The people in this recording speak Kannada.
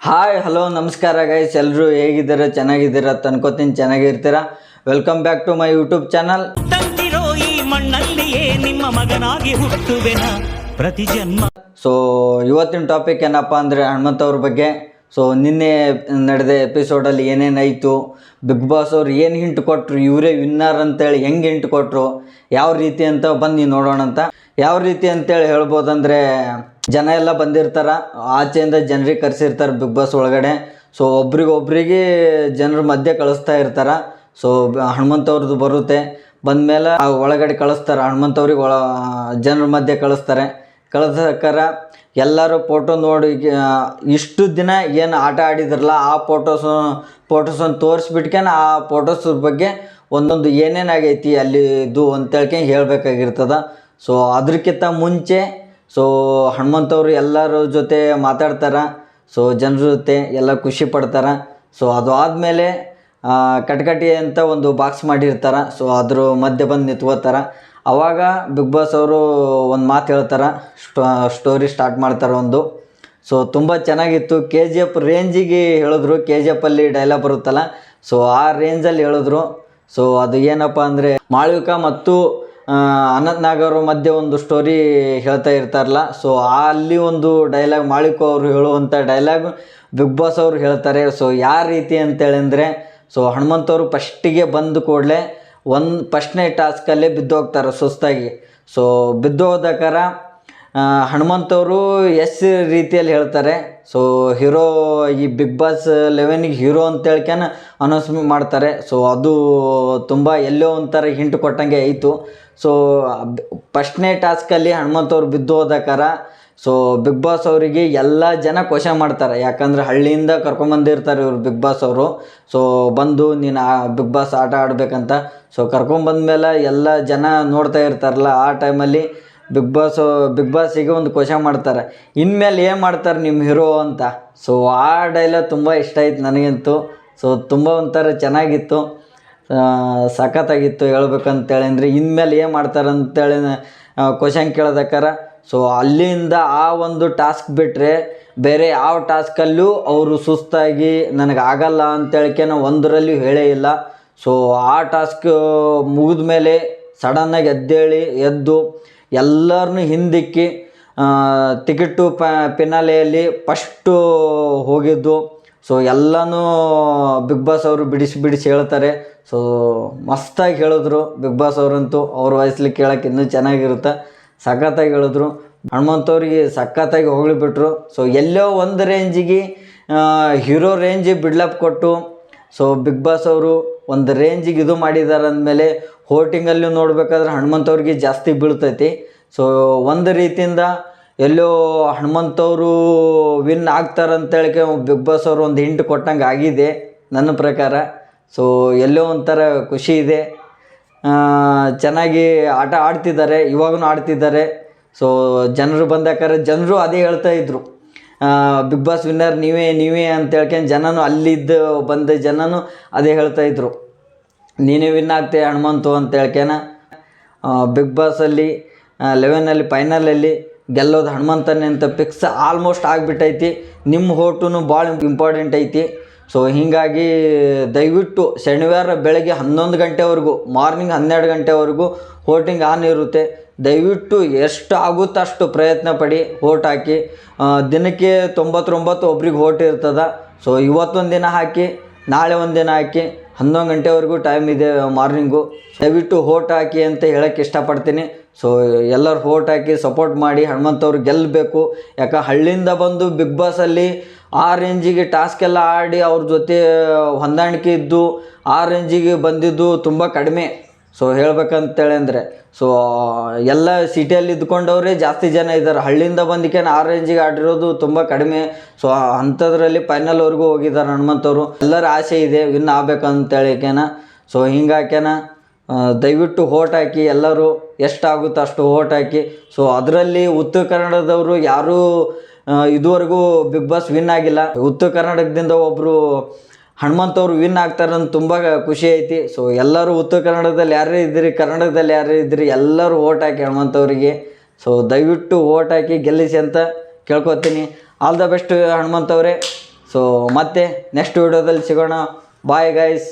ಹಾಯ್ ಹಲೋ ನಮಸ್ಕಾರ ಗೈಸ್ ಎಲ್ಲರೂ ಹೇಗಿದ್ದೀರಾ? ಚೆನ್ನಾಗಿದ್ದೀರಾ? ತನ್ಕೋತೀನಿ ಚೆನ್ನಾಗಿರ್ತೀರಾ? Welcome back to my YouTube channel ತಂದಿರೋ ಈ ಮಣ್ಣಲ್ಲಿಯೇ ನಿಮ್ಮ ಮಗನಾಗಿ ಹುಟ್ಟುವೆನ? ಪ್ರತಿ ಜನ್ಮ. ಸೊ ಇವತ್ತಿನ ಟಾಪಿಕ್ ಏನಪ್ಪ ಅಂದರೆ ಹನುಮಂತ ಅವ್ರ ಬಗ್ಗೆ. ಸೊ ನಿನ್ನೆ ನಡೆದ ಎಪಿಸೋಡಲ್ಲಿ ಏನೇನಾಯಿತು? ಬಿಗ್ ಬಾಸ್ ಅವ್ರು ಏನು ಹಿಂಟ್ ಕೊಟ್ಟರು ಇವರೇ ವಿನ್ನರ್ ಅಂತೇಳಿ ಹೆಂಗೆ ಹಿಂಟ್ ಕೊಟ್ಟರು ಯಾವ ರೀತಿ ಅಂತ ಬಂದು ನೋಡೋಣ ಅಂತ ಯಾವ ರೀತಿ ಅಂತೇಳಿ ಹೇಳ್ಬೋದಂದರೆ ಜನ ಎಲ್ಲ ಬಂದಿರ್ತಾರ. ಆಚೆಯಿಂದ ಜನರಿಗೆ ಕರೆಸಿರ್ತಾರೆ ಬಿಗ್ ಬಾಸ್ ಒಳಗಡೆ. ಸೊ ಒಬ್ರಿಗೊಬ್ರಿಗೆ ಜನರ ಮಧ್ಯೆ ಕಳಿಸ್ತಾ ಇರ್ತಾರೆ. ಸೊ ಹನುಮಂತ ಅವ್ರದ್ದು ಬರುತ್ತೆ. ಬಂದಮೇಲೆ ಒಳಗಡೆ ಕಳಿಸ್ತಾರೆ. ಹನುಮಂತವ್ರಿಗೆ ಒಳ, ಜನರ ಮಧ್ಯೆ ಕಳಿಸ್ತಾರೆ. ಕಳಿಸಕ್ಕಾರ ಎಲ್ಲರೂ ಫೋಟೋ ನೋಡಿ ಇಷ್ಟು ದಿನ ಏನು ಆಟ ಆಡಿದ್ರಲ್ಲ, ಆ ಫೋಟೋಸು ಫೋಟೋಸನ್ನು ತೋರಿಸ್ಬಿಟ್ಕೇನ ಆ ಫೋಟೋಸ್ ಬಗ್ಗೆ ಒಂದೊಂದು ಏನೇನಾಗೈತಿ ಅಲ್ಲಿ ಇದು ಅಂತೇಳ್ಕೆ ಹೇಳಬೇಕಾಗಿರ್ತದ. ಸೊ ಅದಕ್ಕಿಂತ ಮುಂಚೆ ಸೊ ಹನುಮಂತವ್ರು ಎಲ್ಲರ ಜೊತೆ ಮಾತಾಡ್ತಾರೆ. ಸೊ ಜನರ ಜೊತೆ ಎಲ್ಲ ಖುಷಿ ಪಡ್ತಾರೆ. ಸೊ ಅದು ಆದಮೇಲೆ ಕಟಕಟಿ ಅಂತ ಒಂದು ಬಾಕ್ಸ್ ಮಾಡಿರ್ತಾರೆ. ಸೊ ಅದ್ರ ಮಧ್ಯೆ ಬಂದು ನಿಂತ್ಕೋತಾರೆ. ಅವಾಗ ಬಿಗ್ ಬಾಸ್ ಅವರು ಒಂದು ಮಾತು ಹೇಳ್ತಾರೆ. ಸ್ಟೋರಿ ಸ್ಟಾರ್ಟ್ ಮಾಡ್ತಾರೆ ಒಂದು. ಸೊ ತುಂಬ ಚೆನ್ನಾಗಿತ್ತು. ಕೆ ಜಿ ಎಫ್ ರೇಂಜಿಗೆ ಹೇಳಿದ್ರು. ಕೆ ಜಿ ಎಫಲ್ಲಿ ಡೈಲಾಗ್ ಬರುತ್ತಲ್ಲ. ಸೊ ಆ ರೇಂಜಲ್ಲಿ ಹೇಳಿದ್ರು. ಸೊ ಅದು ಏನಪ್ಪ ಅಂದರೆ, ಮಾಳ್ವಿಕಾ ಮತ್ತು ಅನಂತ್ ಅವ್ರ ಮಧ್ಯೆ ಒಂದು ಸ್ಟೋರಿ ಹೇಳ್ತಾ ಇರ್ತಾರಲ್ಲ. ಸೊ ಅಲ್ಲಿ ಒಂದು ಡೈಲಾಗ್ ಮಾಳಿಕೋ ಅವರು ಹೇಳುವಂಥ ಡೈಲಾಗ್ ಬಿಗ್ ಬಾಸ್ ಅವರು ಹೇಳ್ತಾರೆ. ಸೊ ಯಾವ ರೀತಿ ಅಂತೇಳಿ ಅಂದರೆ ಸೊ ಹನುಮಂತವರು ಫಸ್ಟಿಗೆ ಬಂದ ಕೂಡಲೇ ಒಂದು ಫಸ್ಟ್ನೇ ಟಾಸ್ಕಲ್ಲೇ ಬಿದ್ದೋಗ್ತಾರೆ ಸುಸ್ತಾಗಿ. ಸೊ ಬಿದ್ದೋದಕ್ಕಾರ ಹನುಮಂತವರು ಎಸ್ ರೀತಿಯಲ್ಲಿ ಹೇಳ್ತಾರೆ. ಸೊ ಹೀರೋ ಈ ಬಿಗ್ ಬಾಸ್ ಲೆವೆನಿಗೆ ಹೀರೋ ಅಂತ ಹೇಳ್ಕ್ಯಾನ ಅನೌನ್ಸ್ ಮಾಡ್ತಾರೆ. ಸೊ ಅದು ತುಂಬ ಎಲ್ಲೋ ಒಂಥರ ಹಿಂಟ್ ಕೊಟ್ಟಂಗೆ ಆಯಿತು. ಸೊ ಫಸ್ಟ್ನೇ ಟಾಸ್ಕಲ್ಲಿ ಹನುಮಂತವ್ರು ಬಿದ್ದು ಹೋದಕ್ಕಾರ ಸೊ ಬಿಗ್ ಬಾಸ್ ಅವರಿಗೆ ಎಲ್ಲ ಜನ ಕ್ವಶನ್ ಮಾಡ್ತಾರೆ. ಯಾಕಂದ್ರೆ ಹಳ್ಳಿಯಿಂದ ಕರ್ಕೊಂಬಂದಿರ್ತಾರೆ ಇವರು ಬಿಗ್ ಬಾಸ್ ಅವರು. ಸೊ ಬಂದು ನೀನು ಬಿಗ್ ಬಾಸ್ ಆಟ ಆಡಬೇಕಂತ. ಸೊ ಕರ್ಕೊಂಬಂದ್ಮೇಲೆ ಎಲ್ಲ ಜನ ನೋಡ್ತಾ ಇರ್ತಾರಲ್ಲ, ಆ ಟೈಮಲ್ಲಿ ಬಿಗ್ ಬಾಸ್ ಬಿಗ್ ಬಾಸಿಗೆ ಒಂದು ಕ್ವಶನ್ ಮಾಡ್ತಾರೆ. ಇನ್ಮೇಲೆ ಏನು ಮಾಡ್ತಾರೆ ನಿಮ್ಮ ಹೀರೋ ಅಂತ? ಸೊ ಆ ಡೈಲಾಗ್ ತುಂಬ ಇಷ್ಟ ಆಯ್ತು ನನಗಂತೂ. ಸೊ ತುಂಬ ಒಂಥರ ಚೆನ್ನಾಗಿತ್ತು. ಸಖತ್ತಾಗಿತ್ತು ಹೇಳ್ಬೇಕಂತೇಳಿ. ಅಂದರೆ ಇನ್ಮೇಲೆ ಏನು ಮಾಡ್ತಾರೆ ಅಂತೇಳಿ ಕ್ವಶನ್ ಕೇಳೋದಕ್ಕಾರ. ಸೊ ಅಲ್ಲಿಂದ ಆ ಒಂದು ಟಾಸ್ಕ್ ಬಿಟ್ಟರೆ ಬೇರೆ ಯಾವ ಟಾಸ್ಕಲ್ಲೂ ಅವರು ಸುಸ್ತಾಗಿ ನನಗೆ ಆಗಲ್ಲ ಅಂತೇಳಿಕೆನ ಒಂದರಲ್ಲೂ ಹೇಳೇ ಇಲ್ಲ. ಸೊ ಆ ಟಾಸ್ಕ್ ಮುಗಿದ ಮೇಲೆ ಸಡನ್ನಾಗಿ ಎದ್ದೇಳಿ, ಎದ್ದು ಎಲ್ಲರನ್ನೂ ಹಿಂದಿಕ್ಕಿ ಟಿಕೆಟು ಪ ಪಿನಾಲೆಯಲ್ಲಿ ಫಸ್ಟು ಹೋಗಿದ್ದು. ಸೊ ಎಲ್ಲನೂ ಬಿಗ್ ಬಾಸ್ ಅವರು ಬಿಡಿಸಿ ಬಿಡಿಸಿ ಹೇಳ್ತಾರೆ. ಸೊ ಮಸ್ತಾಗಿ ಹೇಳಿದ್ರು ಬಿಗ್ ಬಾಸ್ ಅವರಂತೂ. ಅವ್ರ ವಯಸ್ಸಲ್ಲಿ ಕೇಳೋಕೆ ಇನ್ನೂ ಚೆನ್ನಾಗಿರುತ್ತೆ. ಸಖತ್ತಾಗಿ ಹೇಳಿದ್ರು. ಹನುಮಂತವ್ರಿಗೆ ಸಖತ್ತಾಗಿ ಹೊಗಳಿಬಿಟ್ರು. ಸೊ ಎಲ್ಲೋ ಒಂದು ರೇಂಜಿಗೆ ಹೀರೋ ರೇಂಜಿಗೆ ಬಿಡ್ಲಪ್ ಕೊಟ್ಟು ಸೊ ಬಿಗ್ ಬಾಸ್ ಅವರು ಒಂದು ರೇಂಜಿಗೆ ಇದು ಮಾಡಿದ್ದಾರೆ ಅಂದಮೇಲೆ ಹೋಟಿಂಗಲ್ಲಿ ನೋಡ್ಬೇಕಾದ್ರೆ ಹನುಮಂತವ್ರಿಗೆ ಜಾಸ್ತಿ ಬೀಳ್ತೈತಿ. ಸೊ ಒಂದು ರೀತಿಯಿಂದ ಎಲ್ಲೋ ಹನುಮಂತವರು ವಿನ್ ಆಗ್ತಾರಂತೇಳಿಕೆ ಬಿಗ್ ಬಾಸ್ ಅವರು ಒಂದು ಹಿಂಟ್ ಕೊಟ್ಟಂಗೆ ಆಗಿದೆ ನನ್ನ ಪ್ರಕಾರ. ಸೊ ಎಲ್ಲೋ ಒಂಥರ ಖುಷಿ ಇದೆ. ಚೆನ್ನಾಗಿ ಆಟ ಆಡ್ತಿದ್ದಾರೆ ಇವಾಗೂ ಆಡ್ತಿದ್ದಾರೆ. ಸೊ ಜನರು ಬಂದಾಕಾರ ಜನರು ಅದೇ ಹೇಳ್ತಾ ಇದ್ರು. ಬಿಗ್ ಬಾಸ್ ವಿನ್ನರ್ ನೀವೇ ನೀವೇ ಅಂತ ಹೇಳ್ಕೊಂಡು ಜನನೂ ಅಲ್ಲಿದ್ದ ಬಂದ ಜನನು ಅದೇ ಹೇಳ್ತಾ ಇದ್ರು. ನೀನೇ ವಿನ್ ಆಗ್ತೆ ಹನುಮಂತು ಅಂತ ಹೇಳ್ಕೇನ ಬಿಗ್ ಬಾಸಲ್ಲಿ ಲೆವೆನಲ್ಲಿ ಫೈನಲಲ್ಲಿ ಗೆಲ್ಲೋದು ಹನುಮಂತನೇ ಅಂತ ಫಿಕ್ಸ್ ಆಲ್ಮೋಸ್ಟ್ ಆಗಿಬಿಟ್ಟೈತಿ. ನಿಮ್ಮ ಹೋಟುನು ಭಾಳ ಇಂಪಾರ್ಟೆಂಟ್ ಐತಿ. ಸೊ ಹೀಗಾಗಿ ದಯವಿಟ್ಟು ಶನಿವಾರ ಬೆಳಗ್ಗೆ ಹನ್ನೊಂದು ಗಂಟೆವರೆಗೂ ಮಾರ್ನಿಂಗ್ ಹನ್ನೆರಡು ಗಂಟೆವರೆಗೂ ಹೋಟಿಂಗ್ ಆನ್ ಇರುತ್ತೆ. ದಯವಿಟ್ಟು ಎಷ್ಟು ಆಗುತ್ತೋ ಅಷ್ಟು ಪ್ರಯತ್ನ ಪಡಿ ವೋಟ್ ಹಾಕಿ. ದಿನಕ್ಕೆ ತೊಂಬತ್ತೊಂಬತ್ತು ಒಬ್ರಿಗೆ ವೋಟ್ ಇರ್ತದೆ. ಸೊ ಇವತ್ತೊಂದು ದಿನ ಹಾಕಿ, ನಾಳೆ ಒಂದು ದಿನ ಹಾಕಿ, ಹನ್ನೊಂದು ಗಂಟೆವರೆಗೂ ಟೈಮ್ ಇದೆ ಮಾರ್ನಿಂಗು ದಯವಿಟ್ಟು ವೋಟ್ ಹಾಕಿ ಅಂತ ಹೇಳಕ್ಕೆ ಇಷ್ಟಪಡ್ತೀನಿ. ಸೊ ಎಲ್ಲರೂ ವೋಟ್ ಹಾಕಿ ಸಪೋರ್ಟ್ ಮಾಡಿ, ಹನುಮಂತವ್ರು ಗೆಲ್ಲಬೇಕು ಯಾಕೆ, ಹಳ್ಳಿಯಿಂದ ಬಂದು ಬಿಗ್ ಬಾಸಲ್ಲಿ ಆ ರೇಂಜಿಗೆ ಟಾಸ್ಕ್ ಎಲ್ಲ ಆಡಿ ಅವ್ರ ಜೊತೆ ಹೊಂದಾಣಿಕೆ ಇದ್ದು, ಆ ರೇಂಜಿಗೆ ಬಂದಿದ್ದು ತುಂಬ ಕಡಿಮೆ. ಸೊ ಹೇಳ್ಬೇಕಂತೇಳಿ ಅಂದರೆ ಸೊ ಎಲ್ಲ ಸಿಟಿಯಲ್ಲಿ ಇದ್ಕೊಂಡವರೇ ಜಾಸ್ತಿ ಜನ ಇದ್ದಾರೆ ಹಳ್ಳಿಯಿಂದ ಬಂದಿಕೇನು ಆ ರೇಂಜಿಗೆ ಆಡಿರೋದು ತುಂಬ ಕಡಿಮೆ. ಸೊ ಅಂಥದ್ರಲ್ಲಿ ಫೈನಲ್ವರೆಗೂ ಹೋಗಿದ್ದಾರೆ ಹನುಮಂತವರು. ಎಲ್ಲರ ಆಸೆ ಇದೆ ವಿನ್ ಕೇನ ಸೊ ಹಿಂಗಾಕೇನ ದಯವಿಟ್ಟು ಓಟ್ ಹಾಕಿ ಎಲ್ಲರೂ ಎಷ್ಟಾಗುತ್ತೋ ಅಷ್ಟು ಓಟ್ ಹಾಕಿ. ಸೊ ಅದರಲ್ಲಿ ಉತ್ತರ ಕನ್ನಡದವರು ಯಾರೂ ಇದುವರೆಗೂ ಬಿಗ್ ಬಾಸ್ ವಿನ್ ಆಗಿಲ್ಲ. ಉತ್ತರ ಕರ್ನಾಟಕದಿಂದ ಒಬ್ಬರು ಹನುಮಂತವ್ರು ವಿನ್ ಆಗ್ತಾರೆ ಅಂತ ತುಂಬ ಖುಷಿ ಐತಿ. ಸೊ ಎಲ್ಲರೂ ಉತ್ತರ ಕನ್ನಡದಲ್ಲಿ ಯಾರೇ ಇದ್ದೀರಿ ಕನ್ನಡದಲ್ಲಿ ಯಾರೇ ಇದ್ದೀರಿ ಎಲ್ಲರೂ ಓಟ್ ಹಾಕಿ ಹನುಮಂತವ್ರಿಗೆ. ಸೊ ದಯವಿಟ್ಟು ಓಟ್ ಹಾಕಿ ಗೆಲ್ಲಿಸಿ ಅಂತ ಕೇಳ್ಕೊತೀನಿ. ಆಲ್ ದ ಬೆಸ್ಟ್ ಹನುಮಂತವ್ರೆ. ಸೊ ಮತ್ತೆ ನೆಕ್ಸ್ಟ್ ವಿಡಿಯೋದಲ್ಲಿ ಸಿಗೋಣ. Bye guys